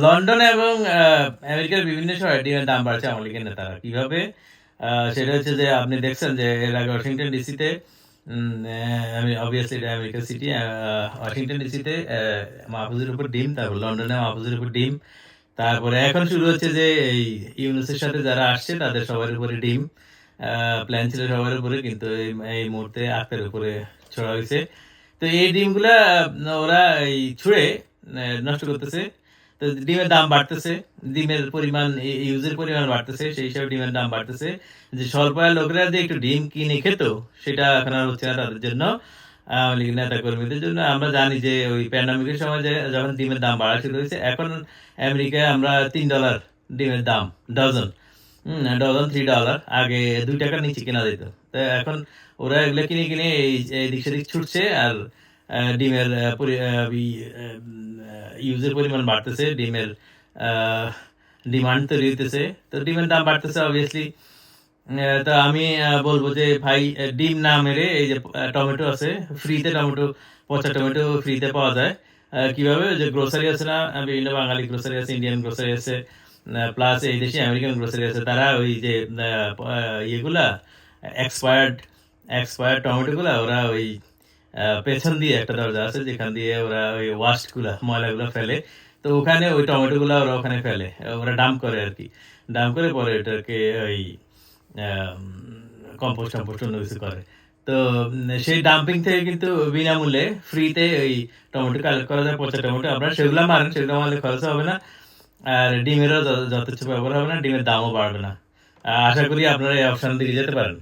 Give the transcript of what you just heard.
London এবং আমেরিকার বিভিন্ন শহরে ডিমের দাম বাড়ছে আওয়ামী লীগের নেতারা। কীভাবে? সেটা হচ্ছে যে আপনি দেখছেন যে এর আগে ওয়াশিংটন ডিসিতে আমি অবভিয়াসলি এটা আমেরিকার সিটি ওয়াশিংটন ডিসিতে মাহফুজের উপর ডিম, তারপর লন্ডনে মাহফুজের উপর ডিম। তারপরে এখন শুরু হচ্ছে যে এই ইউনুসের সাথে যারা আসছে, তাদের সবার উপরে ডিম। প্ল্যান ছিল সবার উপরে, কিন্তু এই- মুহূর্তে আখের উপরে ছড়া হয়েছে। তো এই ডিমগুলা ওরা এই ছুঁড়ে নষ্ট করতেছে। ডিমের দাম বাড়তেছে, ডিমের পরিমাণ ইউজের পরিমাণ বাড়তেছে, সেই হিসাবে ডিমের দাম বাড়তেছে। যে স্বল্প আয়ের লোকেরা যে একটু ডিম কিনে খেত, সেটা এখন আর হচ্ছে না তাদের জন্য। নেতা কর্মীদের জন্য। আমরা জানি যে ওই প্যান্ডামিকের সময় যখন ডিমের দাম বাড়া শুরু হয়েছে, এখন আমেরিকায় আমরা তিন ডলার ডিমের দাম ডজন ডজন থ্রি ডলার আগে দুই টাকার নিচে কেনা যেত। তো এখন ওরা এগুলো কিনে কিনে এই সেদিক ছুটছে, আর ডিমের ইউজের পরিমাণ বাড়তেছে, ডিমের ডিমান্ড তৈরি হইতেছে। তো ডিমের দাম বাড়তেছে অবভিয়াসলি তো আমি বলব যে ভাই ডিম না মেরে এই যে টমেটো আছে, ফ্রিতে টমেটো, পচা টমেটো ফ্রিতে পাওয়া যায়। কীভাবে? যে গ্রোসারি আছে না বিভিন্ন বাঙালি গ্রোসারি আছে ইন্ডিয়ান গ্রোসারি আছে প্লাস এই দেশে আমেরিকান গ্রোসারি আছে, তারা ওই যে ইয়েগুলা এক্সপায়ার্ড এক্সপায়ার্ড টমেটোগুলা, ওরা ওই পেছন দিয়ে একটা দরজা আছে, যেখান দিয়ে ওরা ওই ওয়াস্টগুলা ময়লাগুলো ফেলে। তো ওখানে ওই টমেটো গুলা ওরা ওখানে ফেলে, ওরা ডাম্প করে আর কি। ডাম্প করে পরে ওটাকে ওই কম্পোস্ট টম্পোস্ট অন্য কিছু করে। তো সেই ডাম্পিং থেকে কিন্তু বিনামূল্যে ফ্রিতে ওই টমেটো কালেক্ট করা যায়, পচা টমেটো। আপনারা সেগুলো মারেন, সেগুলো মারলে খরচ হবে না। আর ডিমেরও য- যথেচ্ছ ব্যবহার হবে না, ডিমের দামও বাড়বে না। আশা করি আপনারা এই অপশন দিকে যেতে পারেন।